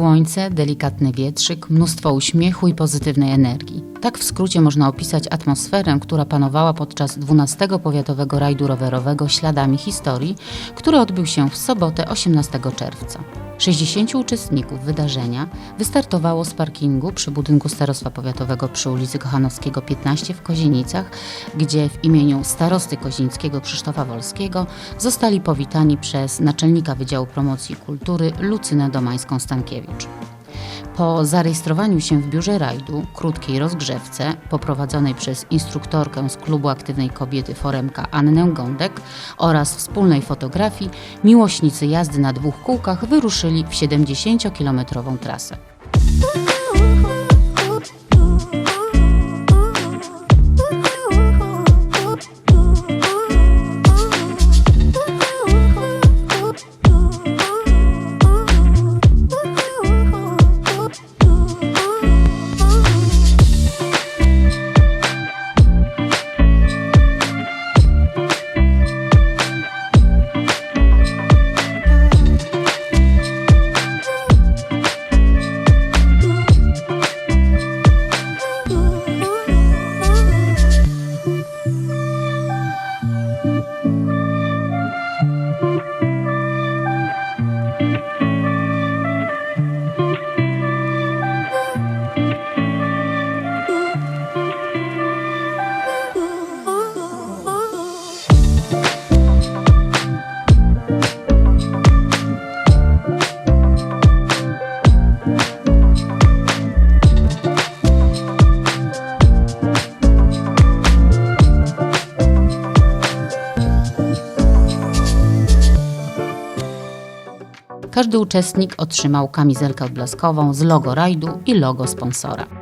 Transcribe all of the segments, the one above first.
Słońce, delikatny wietrzyk, mnóstwo uśmiechu i pozytywnej energii. Tak w skrócie można opisać atmosferę, która panowała podczas 12 Powiatowego Rajdu Rowerowego Śladami Historii, który odbył się w sobotę 18 czerwca. 60 uczestników wydarzenia wystartowało z parkingu przy budynku Starostwa Powiatowego przy ulicy Kochanowskiego 15 w Kozienicach, gdzie w imieniu starosty kozińskiego Krzysztofa Wolskiego zostali powitani przez naczelnika Wydziału Promocji Kultury Lucynę Domańską-Stankiewicz. Po zarejestrowaniu się w biurze rajdu, krótkiej rozgrzewce, poprowadzonej przez instruktorkę z Klubu Aktywnej Kobiety Foremka Annę Gądek oraz wspólnej fotografii, miłośnicy jazdy na dwóch kółkach wyruszyli w 70-kilometrową trasę. Każdy uczestnik otrzymał kamizelkę odblaskową z logo rajdu i logo sponsora.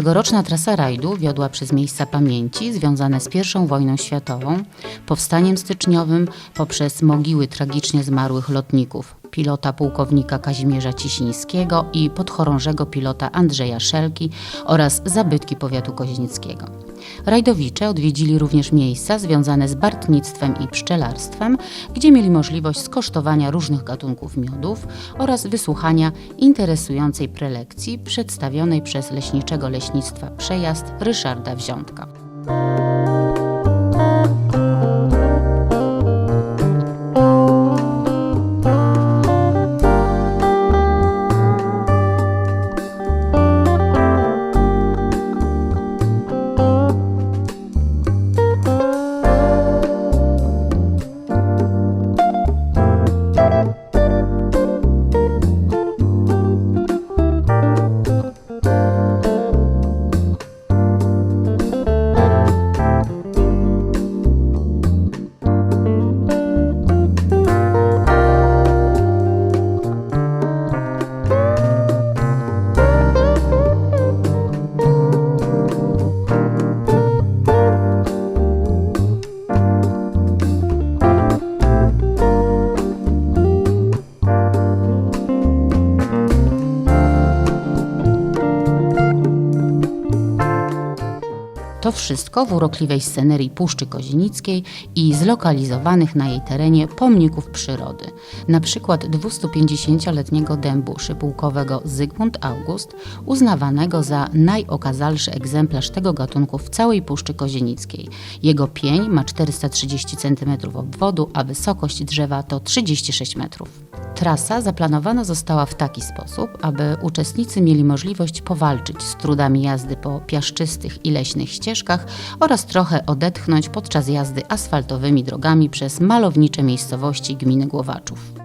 Tegoroczna trasa rajdu wiodła przez miejsca pamięci związane z I wojną światową, powstaniem styczniowym poprzez mogiły tragicznie zmarłych lotników, pilota pułkownika Kazimierza Cisińskiego i podchorążego pilota Andrzeja Szelki oraz zabytki powiatu kozieckiego. Rajdowicze odwiedzili również miejsca związane z bartnictwem i pszczelarstwem, gdzie mieli możliwość skosztowania różnych gatunków miodów oraz wysłuchania interesującej prelekcji przedstawionej przez leśniczego leśnictwa Przejazd Ryszarda Wziątka. Wszystko w urokliwej scenerii Puszczy Kozienickiej i zlokalizowanych na jej terenie pomników przyrody. Na przykład 250-letniego dębu szypułkowego Zygmunt August, uznawanego za najokazalszy egzemplarz tego gatunku w całej Puszczy Kozienickiej. Jego pień ma 430 cm obwodu, a wysokość drzewa to 36 metrów. Trasa zaplanowana została w taki sposób, aby uczestnicy mieli możliwość powalczyć z trudami jazdy po piaszczystych i leśnych ścieżkach oraz trochę odetchnąć podczas jazdy asfaltowymi drogami przez malownicze miejscowości gminy Głowaczów.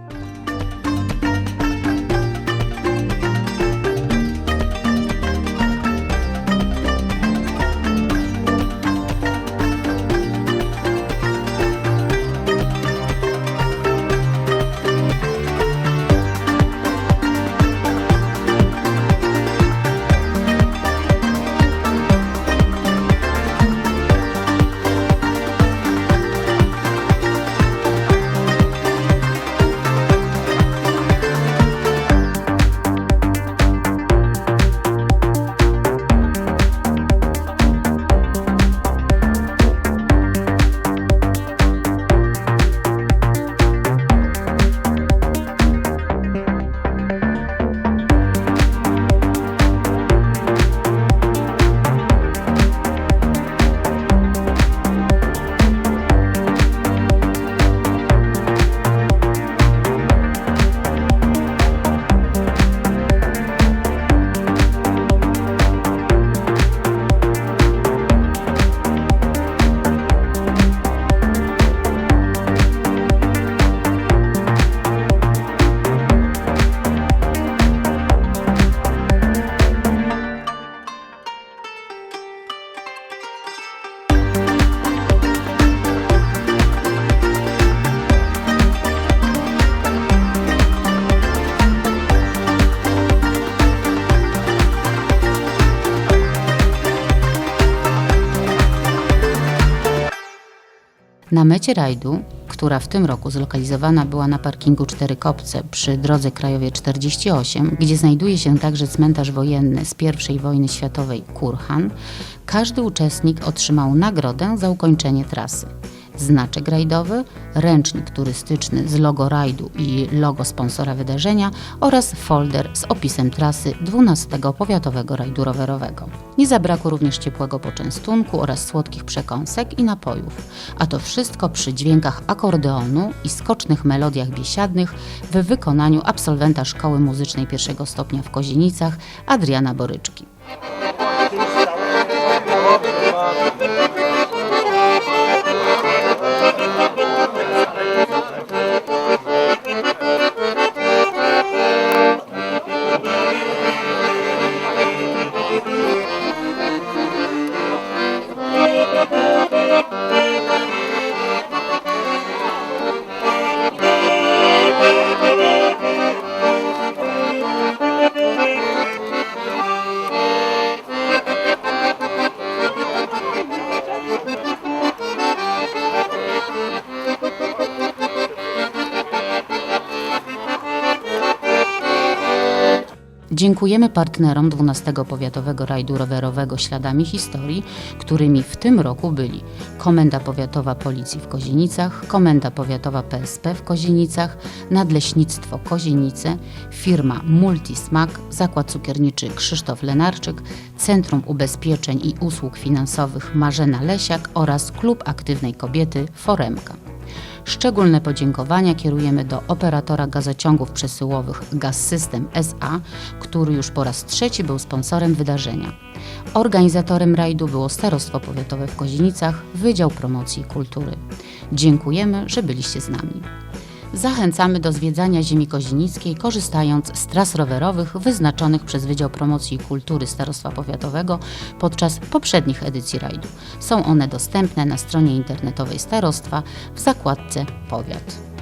Na mecie rajdu, która w tym roku zlokalizowana była na parkingu Cztery Kopce przy drodze krajowej 48, gdzie znajduje się także cmentarz wojenny z I wojny światowej Kurhan, każdy uczestnik otrzymał nagrodę za ukończenie trasy. Znaczek rajdowy, ręcznik turystyczny z logo rajdu i logo sponsora wydarzenia oraz folder z opisem trasy 12 Powiatowego Rajdu Rowerowego. Nie zabrakło również ciepłego poczęstunku oraz słodkich przekąsek i napojów, a to wszystko przy dźwiękach akordeonu i skocznych melodiach biesiadnych w wykonaniu absolwenta Szkoły Muzycznej pierwszego stopnia w Kozienicach Adriana Boryczki. Dziękujemy partnerom 12 Powiatowego Rajdu Rowerowego Śladami Historii, którymi w tym roku byli Komenda Powiatowa Policji w Kozienicach, Komenda Powiatowa PSP w Kozienicach, Nadleśnictwo Kozienice, firma Multismak, Zakład Cukierniczy Krzysztof Lenarczyk, Centrum Ubezpieczeń i Usług Finansowych Marzena Lesiak oraz Klub Aktywnej Kobiety Foremka. Szczególne podziękowania kierujemy do operatora gazociągów przesyłowych Gaz System SA, który już po raz trzeci był sponsorem wydarzenia. Organizatorem rajdu było Starostwo Powiatowe w Kozienicach, Wydział Promocji i Kultury. Dziękujemy, że byliście z nami. Zachęcamy do zwiedzania Ziemi Kozienickiej, korzystając z tras rowerowych wyznaczonych przez Wydział Promocji i Kultury Starostwa Powiatowego podczas poprzednich edycji rajdu. Są one dostępne na stronie internetowej starostwa w zakładce Powiat.